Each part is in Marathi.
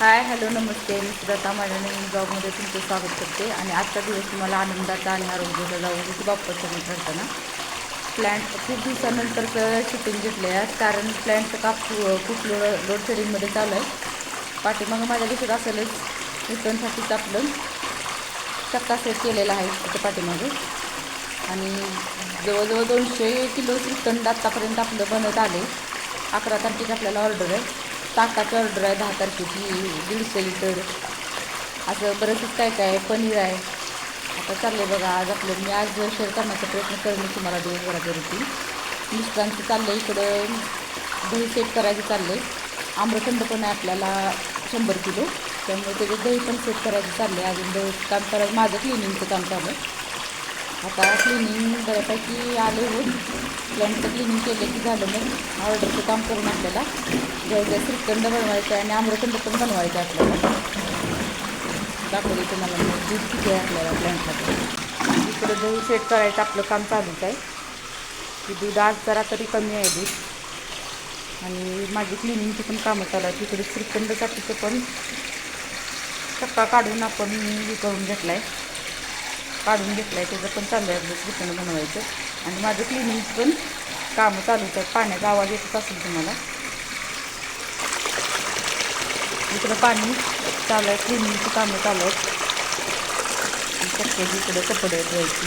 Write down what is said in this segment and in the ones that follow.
हाय हॅलो नमस्ते. मी सुद्धा माझ्या नवीन ब्लॉगमध्ये तुमचं स्वागत करते. आणि आजचा दिवस तुम्हाला आनंदाचा आणि आरोग्याचा जाऊ बाप्पाचं मी करताना. प्लॅन्ट खूप दिवसानंतरचं शूटिंग घेतलं आहे कारण प्लॅन्टचं काप खूप लो लोड शेडिंगमध्ये चालू आहे. पाठीमागं माझ्या दिसत असेलच रिटर्नसाठीच आपलं चक्का सेट केलेला आहे त्याच्या पाठीमागे. आणि जवळजवळ दोनशे किलो रिटर्न आत्तापर्यंत आपलं बनत आले. अकरा तारखेची आपल्याला ऑर्डर आहे. ताकाची ऑर्डर आहे दहा तारखेची दीडशे लिटर असं बरंच काय काय आहे पनीर आहे. आता चाललं आहे बघा आज आपलं मी आज शेअर करण्याचा प्रयत्न करेन तुम्हाला दिवसभराच्या मिस्टरांचं चाललं आहे इकडं दही सेट करायचं चाललं आहे आम्रखंड पण आहे आपल्याला शंभर किलो. त्यामुळे त्याचं दही पण सेट करायचं चाललं आहे अजून दही काम करायचं माझं क्लिनिंगचं काम चालू आहे. आता क्लिनिंग बऱ्यापैकी आले होऊन प्लॅनचं क्लिनिंग केलं की झालं मग ऑर्डरचं काम करून आपल्याला घ्यायचं श्रीखंड बनवायचं आहे आणि आम्रखंड पण बनवायचं आहे आपल्याला. दाखवले तुम्हाला मग दूध किती आहे आपल्याला प्लॅनसाठी इकडं दूध सेट करायचं आपलं काम चालूच आहे. की दूध आज जरा तरी कमी आहे दूध. आणि माझी क्लिनिंगची पण कामं चालू आहेत. तिकडे श्रीखंडसाठीचं पण चक्का काढून आपण हे करून घेतला आहे काढून घेतलं आहे त्याचं पण चालू आहे आपलं बनवायचं. आणि माझं क्लिनिंग पण कामं चालूच आहेत पाण्याचा आवाज येतच असेल तुम्हाला. इकडं पाणी चालू आहे क्लिनिंगची कामं चालू आहेत. चक्क्याची इकडे कपडे धुवायची.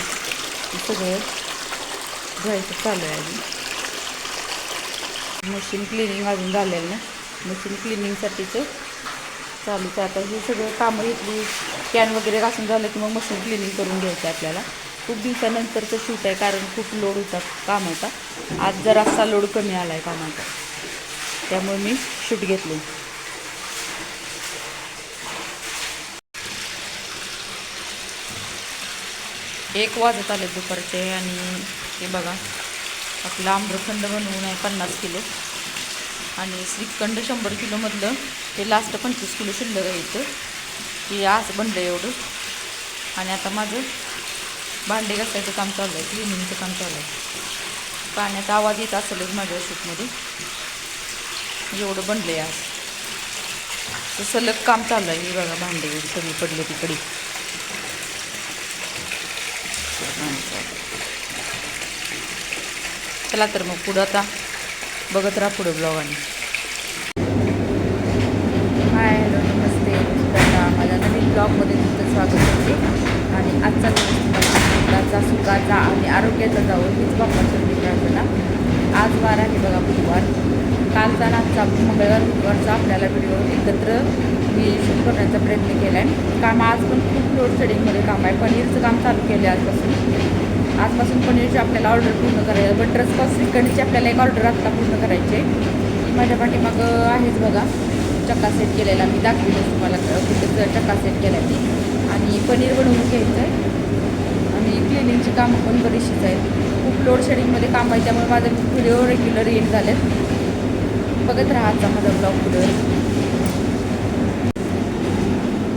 सगळं धुवायचं चालू आहे अजून. मशीन क्लिनिंग अजून झालेलं ना मशीन क्लिनिंगसाठीचं चालूच आहे. आता हे सगळं कामं इथली कॅन वगैरे घासून झालं की मग मशीन क्लिनिंग करून घ्यायचं आहे आपल्याला. खूप दिवसानंतरचं शूट आहे कारण खूप लोड होता कामाचा. आज जरासा लोड कमी आला आहे कामाचा. त्यामुळे मी शूट घेतले. एक वाजत आले दुपारचे आणि हे बघा आपलं आम्रखंड बनवून आहे पन्नास किलो. आणि श्रीखंड शंभर किलोमधलं ते लास्ट पंचवीस किलो शिल्लक आहे इथं. की आज बनलं एवढं. आणि आता माझं भांडे घासायचं काम चाललं आहे क्लिनिंगचं काम चालू आहे. पाण्याचा आवाज येत असेलच माझ्या शूटमध्ये. एवढं बनलं आहे आज. तर सलग काम चाललं आहे हे बघा भांडे सगळी पडले तिकडे. चला तर मग पुढं आता बघत राहा पुढं ब्लॉगाने हाय हॅलो नमस्ते सुजाता माझ्या नवीन ब्लॉगमध्ये तुमचं स्वागत करते. आणि आजचा दिवस सुखाचा सुखाचा आणि आरोग्याचा जावं हीच बाप्पाचं मी प्रार्थना आज वार आहे बघा बुधवार. कालचा आणि आजचा मंगळवार बुधवारचा आपल्याला व्हिडिओ एकत्र मी शूट करण्याचा प्रयत्न केला आहे काम आज पण खूप लोड शेडिंगमध्ये काम आहे. पनीरचं काम चालू केलं आहे आजपासून. आजपासून पनीरची आपल्याला ऑर्डर पूर्ण करायची बटर स्कॉच श्रीखंडची आपल्याला एक ऑर्डर आत्ता पूर्ण करायची आहे. माझ्या पाठीमागं आहेच बघा. चक्का सेट केलेला मी दाखवेलच तुम्हाला कुठं चक्का सेट केला ती. आणि पनीर बनवून घ्यायचं आहे आणि क्लिनिंगची कामं पण बरीचशीच आहेत. खूप लोड शेडिंगमध्ये काम आहे त्यामुळे माझे व्हिडिओ रेग्युलर येत झालेत. बघत राहा आजचा माझा ब्लॉग व्हिडिओ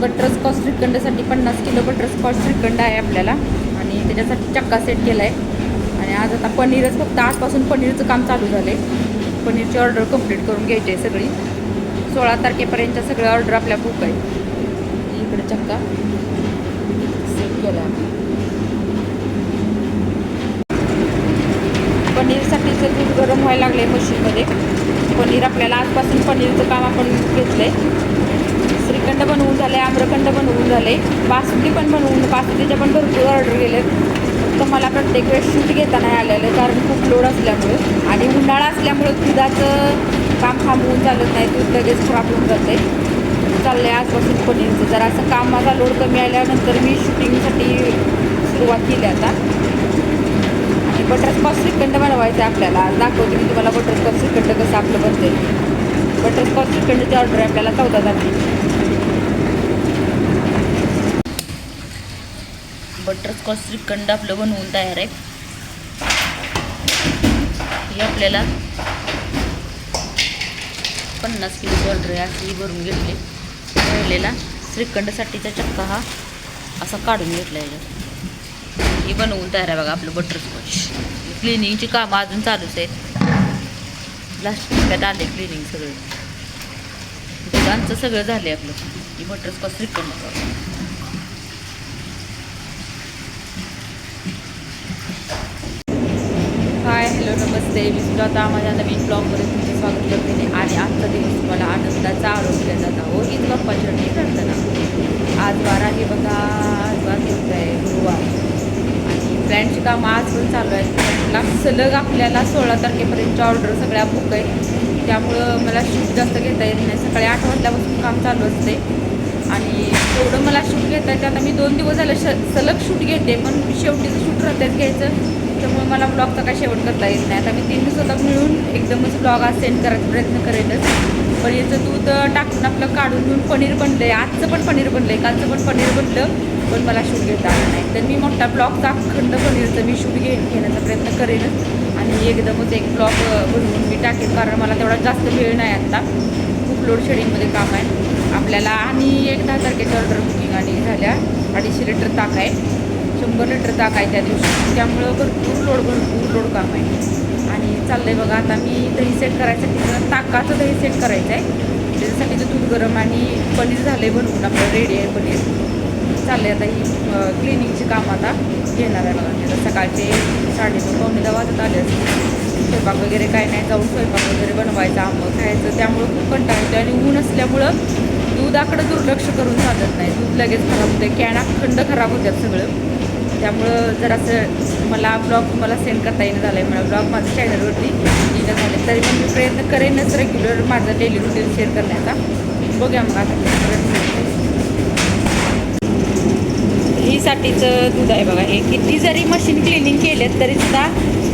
बटरस स्कॉच श्रीखंडसाठी पन्नास किलो बटरस स्कॉच श्रीखंड आहे आपल्याला. आणि त्याच्यासाठी चक्का सेट केला आहे आणि आज आता पनीरच फक्त आजपासून पनीरचं काम चालू झालं आहे पनीरची ऑर्डर कंप्लीट करून घ्यायची आहे सगळी. सोळा तारखेपर्यंतच्या सगळ्या ऑर्डर आपल्या बुक आहे इकडे चक्का. सेट केला आहे पनीरसाठीचं दूध गरम व्हायला लागलं आहे मशीनमध्ये पनीर आपल्याला आजपासून पनीरचं काम आपण घेतलं आहे श्रीखंड बनवून झाले आम्रखंड बनवून झाले बासुंदी पण बनवून बासुंदीच्या पण भरपूर ऑर्डर गेले फक्त मला प्रत्येक वेळेस शूट घेता नाही आलेलं कारण खूप लोड असल्यामुळं. आणि उन्हाळा असल्यामुळं दुधाचं काम थांबवून चालत नाही दूध लगेच खराब होऊन जाते. चाललं आहे आजपासून पनीरचं जरा असं काम माझा लोड कमी आल्यानंतर मी शूटिंगसाठी सुरुवात केली आता. आणि बटरस्कॉच श्रीखंड बनवायचं आहे आपल्याला. आज दाखवते मी तुम्हाला बटरस्कॉच श्रीखंड कसं आपलं बनते बटरस्कॉच श्रीखंडची ऑर्डर आहे आपल्याला चौदा तारखेची बटरस्कॉच श्रीखंड आपलं बनवून तयार आहे. हे आपल्याला पन्नास किलोची ऑर्डर आहे अशी भरून घेतली. राहिलेला श्रीखंडसाठीचा चक्का हा असा काढून घेतला याच्यात. ही बनवून तयार आहे बघा आपलं बटरस्कॉच क्लिनिंगची कामं अजून चालूच आहेत. लास्ट टप्प्यात आले क्लिनिंग सगळं. दुकानचं सगळं झालं आहे आपलं. ही बटरस्कॉच श्रीखंड हाय हॅलो नमस्ते. मी सुद्धा आता माझ्या नवीन ब्लॉगमध्ये तुमचं स्वागत करते. आणि आजचा दिवस तुम्हाला आनंदाचा आरोग्य जाता हो हीच बाप्पाची चरणी प्रार्थना आज वार आहे बघा. आज वार कोणता आहे गुरुवार. आणि फ्लॅटची कामं आज पण चालू आहेत. फ्लॅटला सलग आपल्याला सोळा तारखेपर्यंतच्या ऑर्डर सगळ्या बुक आहे त्यामुळं मला शूट जास्त घेता येत नाही. सकाळी आठ वाजल्यापासून काम चालू असते. आणि तेवढं मला शूट घेता येतं आता मी दोन दिवस झालं श सलग शूट घेते. पण शेवटीचं शूट राहतात घ्यायचं. त्यामुळे मला ब्लॉगचा काय शेवट करता येत नाही. आता मी तीन दिवसात मिळून एकदमच ब्लॉग आज सेंड करायचा प्रयत्न करेनच पनीरचं दूध टाकून आपलं काढून घेऊन पनीर बनलं आहे आजचं पण पनीर बनलं आहे कालचं पण पनीर बनलं. पण मला शूट घेता आलं नाही. तर मी मोठा ब्लॉगचा अखंड पनीरचं मी शूट घे घेण्याचा प्रयत्न करेनच आणि एकदमच एक ब्लॉग बनवून मी टाकेन. कारण मला तेवढा जास्त वेळ नाही आत्ता. खूप लोड शेडिंगमध्ये काम आहे. आपल्याला आणि एक दहा तारखेची ऑर्डर बुकिंग आणि झाल्या. अडीचशे लिटर ताक आहे. शंभर लिटर ताक आहे त्या दिवशी. त्यामुळं भरपूर लोड भरपूर लोड काम आहे. आणि चाललं आहे बघा आता मी दही सेट करायचं ताकाचं दही सेट करायचं आहे त्याच्यासाठी ते दूध गरम आणि पनीर झालं आहे बनवून. आपलं रेडी आहे पनीर. चाललं आहे आता ही क्लिनिंगची काम आता घेणार आहे बघा. त्याचं सकाळचे साडेनऊ पावणे दहा वाजत आले असते स्वयंपाक वगैरे काय नाही जाऊन स्वयंपाक वगैरे बनवायचा आंबं खायचं. त्यामुळं खूप कंटाळ येतो आणि ऊन असल्यामुळं दुधाकडं दुर्लक्ष करून चालत नाही. दूध लगेच खराब होते कॅन अखंड खराब होतात सगळं. त्यामुळं जरासं मला ब्लॉग मला सेंड करता येणं झालं आहे मला ब्लॉग माझ्या चॅनलवरती येणं आहे तरी पण मी प्रयत्न करेनच रेग्युलर माझं डेली रुटीन शेअर करण्याचा. बघूया मग आता हीसाठीचं दूध आहे बघा हे किती जरी मशीन क्लिनिंग केलेत तरी सुद्धा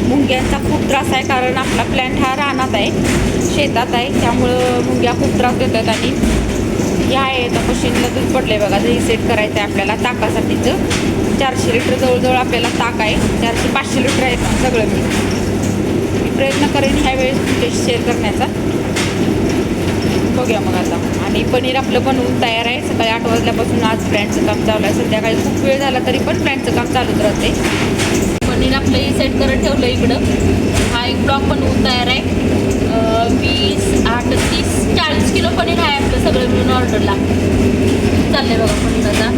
मुंग्यांचा खूप त्रास आहे कारण आपला प्लॅन्ट हा रानात आहे शेतात आहे त्यामुळं मुंग्या खूप त्रास देतात आणि ह्या आहे तर मशीनला दूध पडलं आहे बघा दही सेट करायचं आहे आपल्याला ताकासाठीचं. चारशे लिटर जवळजवळ आपल्याला ताक आहे. चारशे पाचशे लिटर आहे सगळं मी. मी प्रयत्न करेन ह्या वेळेस तुमच्याशी शेअर करण्याचा. बघूया मग आता. आणि पनीर आपलं बनवून तयार आहे. सकाळी आठ वाजल्यापासून आज फ्रँडचं काम चालू आहे. संध्याकाळी खूप वेळ झाला तरी पण फ्रँडचं काम चालूच राहते. पनीर आपलं हे सेट करत ठेवलं इकडं. हा एक ब्लॉक बनवून तयार आहे. वीस आठ तीस चाळीस किलो पनीर आहे आपलं सगळं मिळून ऑर्डरला चाललंय बघा पनीर आता.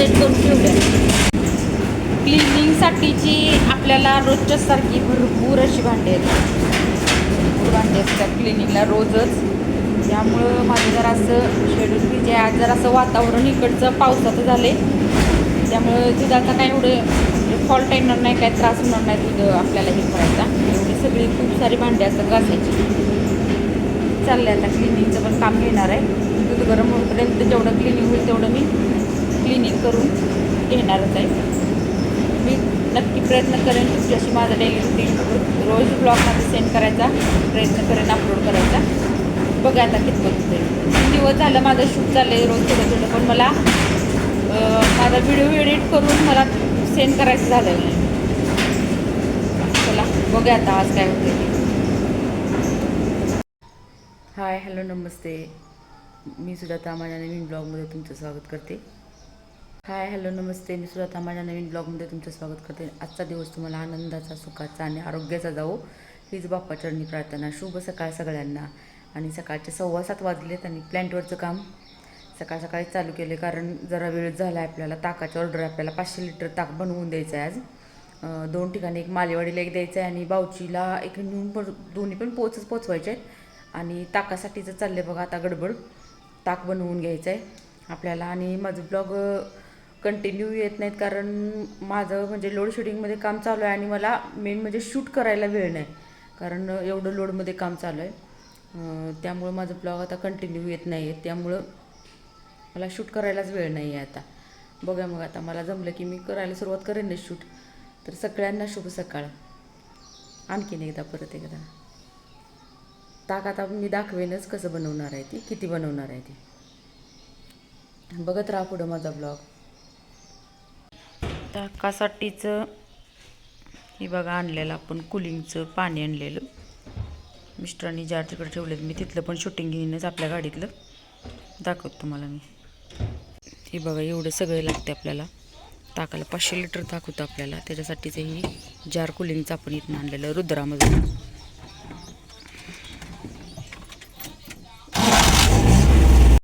सेट करून ठेवलं क्लिनिंगसाठीची आपल्याला रोजच्या सारखी भरपूर अशी भांडी आहेत. भरपूर भांडी असतात क्लिनिंगला रोजच. त्यामुळं माझं जरा असं शेड्यूल बिझी आज जरा असं वातावरण इकडचं पावसाचं झाले त्यामुळं दुधाचा काय एवढं म्हणजे फॉल्ट येणार नाही काय त्रास होणार नाही दूध आपल्याला हे करायचा. एवढी सगळी खूप सारी भांडी असतात घासायची. चाललं आहे आता क्लिनिंगचं पण काम घेणार आहे. दूध गरम होईपर्यंत जेवढं क्लिनिंग होईल तेवढं मी क्लिनिंग करून घेणारच आहे. मी नक्की प्रयत्न करेन तुमच्याशी माझा डेली रुटीन रोज ब्लॉगमध्ये सेंड करायचा प्रयत्न करेन अपलोड करायचा. बघा आता कितपत होते दिवस झालं माझं शूट चाललं आहे रोज थोडं थोडं पण मला माझा व्हिडिओ एडिट करून मला सेंड करायचं झालं नाही चला बघूया आता आज काय होते हाय हॅलो नमस्ते. मी सुद्धा तामाजाने मी ब्लॉगमध्ये तुमचं स्वागत करते. हाय हॅलो नमस्ते. मी सुद्धा माझ्या नवीन ब्लॉगमध्ये तुमचं स्वागत करते. आजचा दिवस तुम्हाला आनंदाचा सुखाचा आणि आरोग्याचा जावो हीच बाप्पा चरणी प्रार्थना. शुभ सकाळ सगळ्यांना. आणि सकाळचे सव्वा सात वाजलेत आणि प्लॅन्टवरचं काम सकाळ सकाळी चालू केले कारण जरा वेळ झाला आहे आपल्याला. ताकाची ऑर्डर आपल्याला पाचशे लिटर ताक बनवून द्यायचं आहे आज दोन ठिकाणी एक मालेवाडीला एक द्यायचं आहे आणि बावचीला एक नेऊन पण दोन्ही पण पोचच पोचवायचे आहेत आणि ताकासाठीचं चाललं आहे बघा आता गडबड. ताक बनवून घ्यायचं आहे आपल्याला. आणि माझं ब्लॉग कंटिन्यू येत नाहीत कारण माझं म्हणजे लोडशेडिंगमध्ये काम चालू आहे आणि मला मेन म्हणजे शूट करायला वेळ नाही. कारण एवढं लोडमध्ये काम चालू आहे. त्यामुळं माझं ब्लॉग आता कंटिन्यू येत नाही आहे त्यामुळं मला शूट करायलाच वेळ नाही आहे आता. बघा मग आता मला जमलं की मी करायला सुरुवात करेन शूट तर सगळ्यांना शुभ सकाळ. आणखीन एकदा परत एकदा. ताक आता मी दाखवेनच कसं बनवणार आहे ती किती बनवणार आहे ती. बघत राहा पुढं माझा ब्लॉग ताकासाठीचं हे बघा आणलेलं आपण कुलिंगचं पाणी आणलेलं. मिस्टरांनी जार तिकडे ठेवलेत मी तिथलं पण शूटिंग घेईनच आपल्या गाडीतलं. दाखवतो तुम्हाला मी. हे बघा एवढं सगळं लागते आपल्याला. ताकाला पाचशे लिटर ताक होतं आपल्याला. त्याच्यासाठीचं ही जार कुलिंगचं आपण इथून आणलेलं रुद्रामधून.